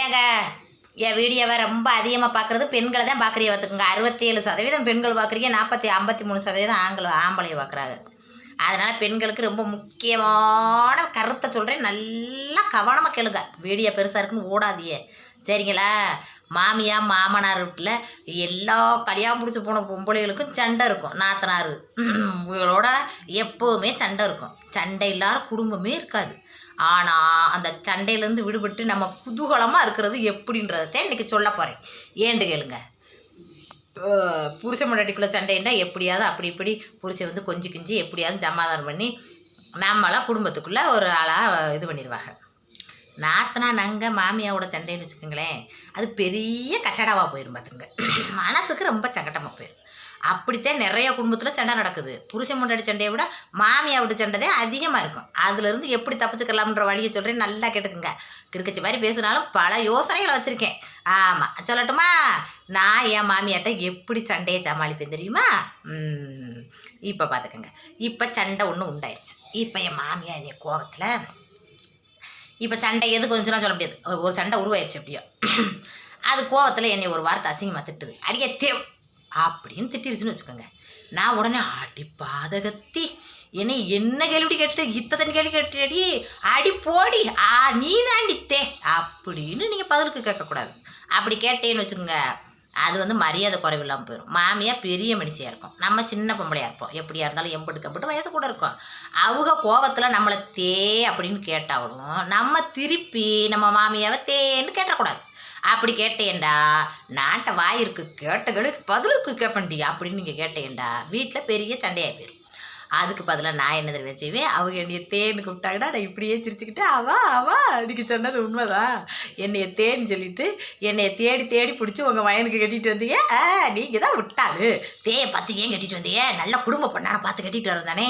ஏங்க என் வீடியோவை ரொம்ப அதிகமாக பார்க்குறது பெண்களை தான் பார்க்குறிய பார்த்துக்குங்க. அறுபத்தேழு சதவீதம் பெண்கள் பார்க்குறீங்க நாற்பத்தி ஐம்பத்தி மூணு சதவீதம் ஆங்கில ஆம்பளையை பார்க்குறாங்க அதனால் பெண்களுக்கு ரொம்ப முக்கியமான கருத்தை சொல்கிறேன் நல்லா கவனமாக கேளுங்க. வீடியோ பெருசாக இருக்குன்னு ஓடாதியே சரிங்களா? மாமியா மாமனார் வீட்டில் எல்லா கல்யாணம் பிடிச்சி போன பொம்பளைகளுக்கும் சண்டை இருக்கும். நாத்தனார் இவங்களோட எப்போவுமே சண்டை இருக்கும். சண்டை இல்லாத குடும்பமே இருக்காது. ஆனால் அந்த சண்டையிலேருந்து விடுபட்டு நம்ம குதூகலமாக இருக்கிறது எப்படின்றத இன்றைக்கி சொல்ல போகிறேன் ஏண்டு கேளுங்க. புருஷ முன்னாடிக்குள்ளே சண்டைன்னா எப்படியாவது அப்படி இப்படி புருஷன் வந்து கொஞ்சி கிஞ்சி எப்படியாவது சமாதானம் பண்ணி நம்மளாம் குடும்பத்துக்குள்ளே ஒரு ஆளாக இது பண்ணிடுவாங்க. நாத்தனா நாங்கள் மாமியாவோட சண்டைன்னு வச்சுக்கோங்களேன் அது பெரிய கச்சடாவாக போயிடும் பார்த்துங்க மனசுக்கு ரொம்ப சங்கடமாக போயிடும் அப்படித்தான் நிறைய குடும்பத்தில் சண்டை நடக்குது. புருஷன் முன்னாடி சண்டையை விட மாமியாவோட சண்டை தான் அதிகமாக இருக்கும். அதுலேருந்து எப்படி தப்பிச்சுக்கலாம்ன்ற வழியை சொல்கிறேன் நல்லா கேட்டுக்குங்க. கிறுக்கச்சி மாதிரி பேசினாலும் பல யோசனைகளை வச்சுருக்கேன். ஆமாம் சொல்லட்டுமா? நான் என் மாமியாட்ட எப்படி சண்டையை சமாளிப்பேன் தெரியுமா? இப்போ பார்த்துக்கோங்க இப்போ சண்டை ஒன்று உண்டாயிடுச்சு இப்போ என் மாமியார் என் கோபத்தில் இப்போ சண்டை எதுக்கு வந்துச்சுன்னா சொல்ல முடியாது. ஒரு- சண்டை உருவாயிருச்சு அப்படியோ அது கோவத்தில் என்னை ஒரு வார்த்தை அசிங்கமாக திட்டுது. அடிக்க தேவ் அப்படின்னு திட்டிருச்சுன்னு வச்சுக்கோங்க. நான் உடனே அடி பாதகத்தி என்னை என்ன கேள்வி கேட்டுட்டு இத்தனை கேள்வி கேட்டுடி அடி போடி ஆ நீ தாண்டி தே அப்படின்னு நீங்கள் பதிலுக்கு கேட்கக்கூடாது. அப்படி கேட்டேன்னு வச்சுக்கோங்க. அது வந்து மரியாதை குறைவில்லாமல் போயிடும் மாமியாக பெரிய மனுஷியாக இருக்கும். நம்ம சின்ன பொம்பளையாக இருப்போம். எப்படியா இருந்தாலும் எம்பட்டு கம்பட்டு வயசு கூட இருக்கும். அவங்க கோபத்தில் நம்மளை தே அப்படின்னு கேட்டாலும் நம்ம திருப்பி நம்ம மாமியாவை தேன்னு கேட்டக்கூடாது அப்படி கேட்டேன்டா நாட்டை வாயிருக்கு கேட்டகளுக்கு பதிலுக்கு கேட்பண்டி அப்படின்னு நீங்கள் கேட்டேன்டா வீட்டில் பெரிய சண்டையாக போயிடும் அதுக்கு பதிலாக நான் என்ன தெரியுமா செய்வேன்? அவங்க என்னைய தேன் கூப்பிட்டாங்கன்னா நான் இப்படியே சிரிச்சுக்கிட்டு அவா அவா அன்றைக்கி சொன்னது உண்மைதான். என்னைய தேன் சொல்லிட்டு என்னைய தேடி தேடி பிடிச்சி உங்கள் மயனுக்கு கட்டிட்டு வந்தீங்க. ஆ நீங்கள் தான் விட்டாது தேயை பார்த்து ஏன் கட்டிட்டு வந்தீங்க? நல்ல குடும்ப பொண்ணான பார்த்து கட்டிட்டு வரோம் தானே?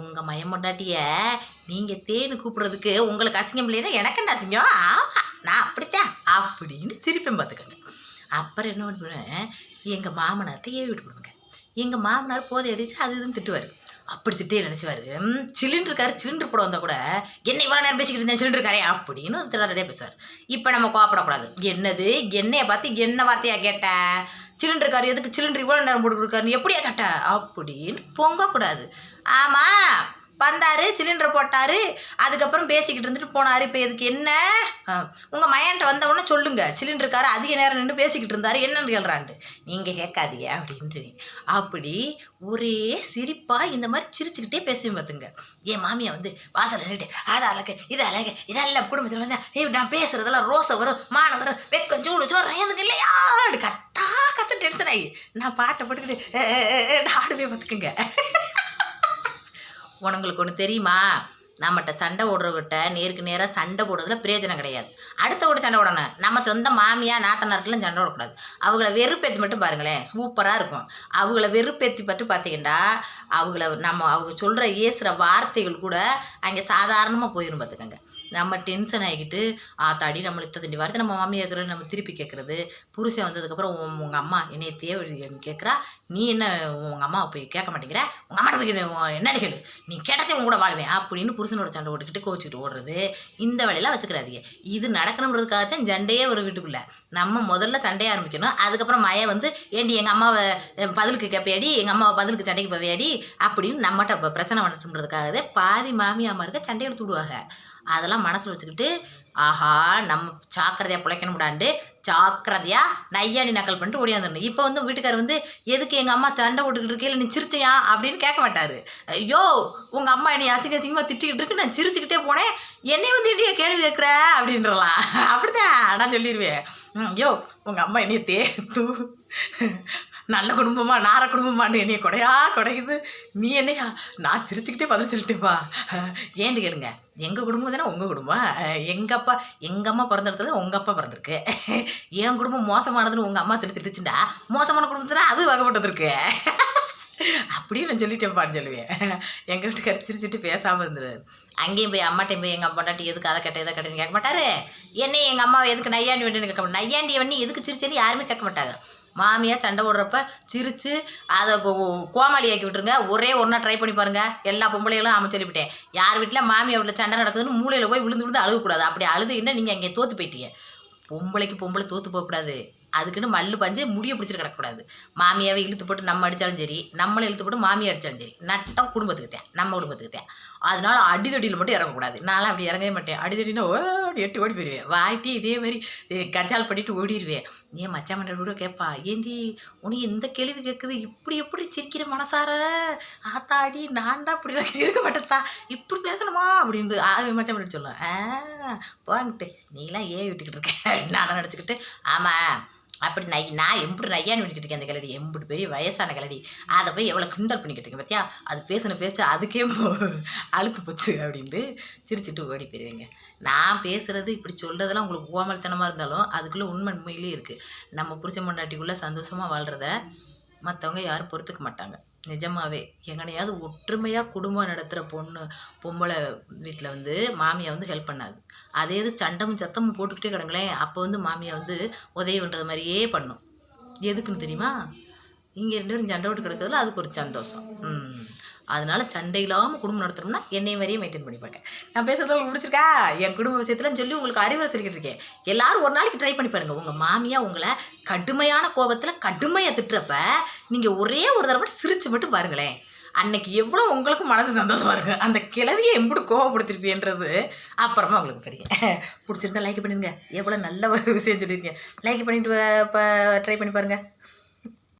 உங்கள் மயமொண்டாட்டிய நீங்கள் தேனு கூப்பிட்றதுக்கு உங்களுக்கு அசிங்கம் இல்லைன்னா எனக்கு என்ன அசிங்கம்? ஆமாம் நான் அப்படித்தான் அப்படின்னு சிரிப்பேன் பார்த்துக்கங்க. அப்புறம் என்ன பண்ணுவேன்? எங்கள் மாமனார்கிட்ட ஏவி விட்டு கொடுங்க எங்கள் மாமனார் போதை அடிச்சு அது இதுன்னு திட்டுவார். அப்படி திட்டே நினச்சிவார். சிலிண்டர் காரு சிலிண்டர் போட வந்தால் கூட என்ன இவ்வளோ நேரம் பேசிக்கிட்டு இருந்தேன் சிலிண்டர் காரே அப்படின்னு திடாரடியே பேசுவார். இப்போ நம்ம கோவப்படக்கூடாது. என்னது? என்னையை பார்த்து என்ன வார்த்தையா கேட்ட? சிலிண்டர் கார் எதுக்கு சிலிண்டர் இவ்வளோ நேரம் போட்டு கொடுக்காருன்னு எப்படியா கேட்ட? அப்படின்னு பொங்கக்கூடாது. ஆமாம் வந்தார் சிலிண்டர் போட்டார் அதுக்கப்புறம் பேசிக்கிட்டு இருந்துட்டு போனார். இப்போ இதுக்கு என்ன? உங்கள் மயன்ட்ட வந்தவொடனே சொல்லுங்க. சிலிண்டருக்கார அதிக நேரம் நின்று பேசிக்கிட்டு இருந்தார். என்னன்னு கேள்றாண்டு நீங்கள் கேட்காதீங்க அப்படின்ட்டு அப்படி ஒரே சிரிப்பாக இந்த மாதிரி சிரிச்சுக்கிட்டே பேசுவேன் பார்த்துங்க என் மாமியை வந்து வாசல் நின்றுட்டு அது அழகு இது அழகு. நல்ல குடும்பத்தில் வந்து நான் பேசுறதெல்லாம் ரோசை வரும் மானம் வரும் வெக்கம் சூடு சோறு எதுக்கு இல்லையா? கத்தா கத்து டென்ஷன் ஆகி. நான் பாட்டை போட்டுக்கிட்டு "ஏ, ஆடுவேன் பார்த்துக்குங்க உனங்களுக்கு ஒன்று தெரியுமா? நம்மகிட்ட சண்டை போடுறவர்கிட்ட நேருக்கு நேராக சண்டை போடுறதுல பிரயோஜனம் கிடையாது. அடுத்த கூட சண்டை போடணும். நம்ம சொந்த மாமியா நாத்தனாருக்கெல்லாம் சண்டை போடக்கூடாது. அவங்கள வெறுப்பேற்றி மட்டும் பாருங்களேன். சூப்பராக இருக்கும். அவங்கள வெறுப்பேற்றி மட்டும் பார்த்தீங்கன்னா அவங்கள நம்ம அவங்க சொல்கிற ஏசுகிற வார்த்தைகள் கூட அங்கே சாதாரணமாக போயிடும் பார்த்துக்கங்க நம்ம டென்ஷன் ஆகிக்கிட்டு ஆத்தாடி நம்மளை இத்த தண்டி வார்த்தை நம்ம மாமி கேட்குறது நம்ம திருப்பி கேட்குறது. புருஷன் வந்ததுக்கப்புறம் உங்கள் அம்மா என்னைய தேவை கேட்குறா. நீ என்ன உங்கள் அம்மா போய் கேட்க மாட்டேங்கிற? உங்கள் அம்மா போய் என்ன கேளு. நீ கேட்டதே உங்க கூட வாழ்வேன். அப்படின்னு புருஷனோட சண்டை ஓட்டுக்கிட்டு கோச்சிக்கிட்டு ஓடுறது. இந்த வேலையெல்லாம் வச்சுக்கிறாதீங்க இது நடக்கணுன்றதுக்காக தான் சண்டையே ஒரு வீட்டுக்குள்ளே. நம்ம முதல்ல சண்டையை ஆரம்பிக்கணும். அதுக்கப்புறம் மய வந்து ஏண்டி எங்கள் அம்மாவை பதிலுக்கு கேட்பையாடி எங்கள் அம்மாவை பதிலுக்கு சண்டைக்கு போவையாடி? அப்படின்னு நம்மகிட்ட பிரச்சனை பண்ணட்டுன்றதுக்காகவே பாதி மாமியாமாருக்கு சண்டை எடுத்து விடுவாங்க. அதெல்லாம் மனசில் வச்சுக்கிட்டு ஆஹா நம்ம ஜாக்கிரதையாக பிழைக்கணும்டாண்டு ஜாக்கிரதையாக நையாண்டி நக்கல் பண்ணிட்டு ஓடியாந்துடணும். இப்போ வந்து வீட்டுக்கார் வந்து எதுக்கு எங்கள் அம்மா சண்டை போட்டுக்கிட்டு இருக்கே நீ சிரிச்சியா? அப்படின்னு கேட்க மாட்டார். ஐயோ உங்கள் அம்மா என்னை அசிங்க அசிங்கமாக திட்டிக்கிட்டு இருக்கு நான் சிரிச்சுக்கிட்டே போனேன். என்னை வந்து என்னைய கேள்வி கேட்குற? அப்படின்றலாம். அப்படிதான் நான் சொல்லிடுவேன் ம், ஐயோ உங்கள் அம்மா என்னைய தே தூ நல்ல குடும்பமா நார குடும்பமான்னு என்னைய கொடையா குடையுது. நீ என்னையா? நான் சிரிச்சுக்கிட்டே பதில் சொல்லிட்டேப்பா ஏன்ட்டு கேளுங்க. எங்கள் குடும்பம் தானே உங்கள் குடும்பம்? எங்கள் அப்பா எங்கள் அம்மா பிறந்தெடுத்தது உங்கள் அப்பா பிறந்திருக்கு. என் குடும்பம் மோசமானதுன்னு உங்கள் அம்மா திருத்திட்டுச்சுண்டா மோசமான குடும்பத்தில் அது வகைப்பட்டதுருக்கு. அப்படியே நான் சொல்லிட்டேன்ப்பான்னு சொல்லுவேன். எங்கள் வீட்டு சிரிச்சுட்டு பேசாமல் இருந்தது அங்கேயும் போய் அம்மாட்டையும் போய் எங்கள் பொண்டாட்டி எதுக்கு அதை கட்ட இதை கட்டன்னு கேட்க மாட்டாரு? என்னையும் எங்கள் அம்மா எதுக்கு நையாண்டி வேண்டியன்னு கேட்க மாட்டேன் நையாண்டி வண்டி எதுக்கு சிரிச்சேன்னு யாருமே கேட்க மாட்டாங்க. மாமியாக சண்டை போடுறப்ப சிரித்து அதை கோ- கோமாளி ஆக்கி விட்டுருங்க. ஒரே ஒன்றா ட்ரை பண்ணி பாருங்கள் எல்லா பொம்பளைகளும் ஆமாம் சொல்லிவிட்டேன். யார் வீட்டில் மாமியார் வீட்டில் சண்டை நடக்குதுன்னு மூலையில் போய் விழுந்து விழுந்து அழுகக்கூடாது. அப்படி அழுதுகின்னா நீங்கள் அங்கே தோற்று போயிட்டீங்க. பொம்பளைக்கு பொம்பளை தோற்று போகக்கூடாது. அதுக்குன்னு மல்லு பஞ்சு முடிய பிடிச்சிட்டு கிடக்கக்கூடாது. மாமியாவை இழுத்து போட்டு நம்ம அடித்தாலும் சரி நம்மளை இழுத்து போட்டு மாமியை அடித்தாலும் சரி நட்டம் குடும்பத்துக்குத்தேன் நம்ம குடும்பத்துக்கு தான் அதனால அடிதடியில் மட்டும் இறங்கக்கூடாது நான்லாம் அப்படி இறங்கவே மாட்டேன். அடிதடினா ஓடி எட்டு ஓடி போயிடுவேன் வாய்ட்டி இதே மாதிரி கஜால் பண்ணிட்டு ஓடிடுவேன் ஏன் மச்சான் மண்டல் கூட கேட்பா ஏண்டி உனக்கு இந்த கேள்வி கேட்குது இப்படி எப்படி சிரிக்கிற மனசார? ஆத்தாடி நான்டா இப்படி இருக்க மாட்டேத்தா இப்படி பேசணுமா? அப்படின்ட்டு ஆ மண்டல் சொல்லுவேன். ஆ போங்கிட்டு. நீலாம் ஏன் விட்டுக்கிட்டு இருக்க. நான் நினச்சிக்கிட்டு ஆமாம் அப்படி நை நான் எம்பிட்டு நையான்னு பண்ணிக்கிட்டு இருக்கேன் அந்த கலடி. எம்பிட்டு பெரிய வயசான கலடி. அதை போய் எவ்வளோ கிண்டல் பண்ணிக்கிட்டு இருக்கேன் பார்த்தியா அது பேசின பேச்சு அதுக்கே போ- அழுத்து போச்சு அப்படின்ட்டு சிரிச்சிட்டு ஓடி போயிடுவேங்க நான் பேசுகிறது இப்படி சொல்கிறதெல்லாம் உங்களுக்கு ஓமல்தனமாக இருந்தாலும் அதுக்குள்ளே உண்மை உண்மையிலே இருக்குது நம்ம புருஷ மண்டாட்டிக்குள்ளே சந்தோஷமாக வாழ்கிறத மற்றவங்க யாரும் பொறுத்துக்க மாட்டாங்க. நிஜமாவே. எங்கனையாவது ஒற்றுமையாக குடும்பம் நடத்துகிற பொண்ணு பொம்பளை வீட்டில் வந்து மாமியை வந்து ஹெல்ப் பண்ணாது. அதே இது சண்டமும் சத்தமும் போட்டுக்கிட்டே கிடங்களேன். அப்போ வந்து மாமியை வந்து உதவி பண்ணுறது மாதிரியே பண்ணும். எதுக்குன்னு தெரியுமா? இங்கே ரெண்டு பேரும் சண்டை விட்டு கிடக்கிறதுல அதுக்கு ஒரு சந்தோஷம். ம். அதனால சண்டை இல்லாமல் குடும்பம் நடத்தணும்னா என்னை மாதிரியே மெயின்டைன் பண்ணிப்பாங்க நான் பேசுறது உங்களுக்கு பிடிச்சிருக்கா? என் குடும்ப விஷயத்தில் சொல்லி உங்களுக்கு அறிவுரை சொல்லிக்கிட்டு இருக்கேன். எல்லாரும் ஒரு நாளைக்கு ட்ரை பண்ணி பாருங்க. உங்கள் மாமியா உங்களை கடுமையான கோபத்தில் கடுமையாக திட்டுறப்ப நீங்கள் ஒரே ஒரு தடவை சிரிச்சு மட்டும் பாருங்களேன். அன்னைக்கு எவ்வளோ உங்களுக்கு மனசு சந்தோஷமாக இருக்கு. அந்த கிளவியை எப்படி கோவப்படுத்திருப்பீன்றது அப்புறமா உங்களுக்கு தெரியும் பிடிச்சிருந்தா லைக் பண்ணிடுங்க எவ்வளோ நல்ல ஒரு விஷயம் சொல்லியிருக்கேன் லைக் பண்ணிட்டு இப்போ ட்ரை பண்ணி பாருங்கள்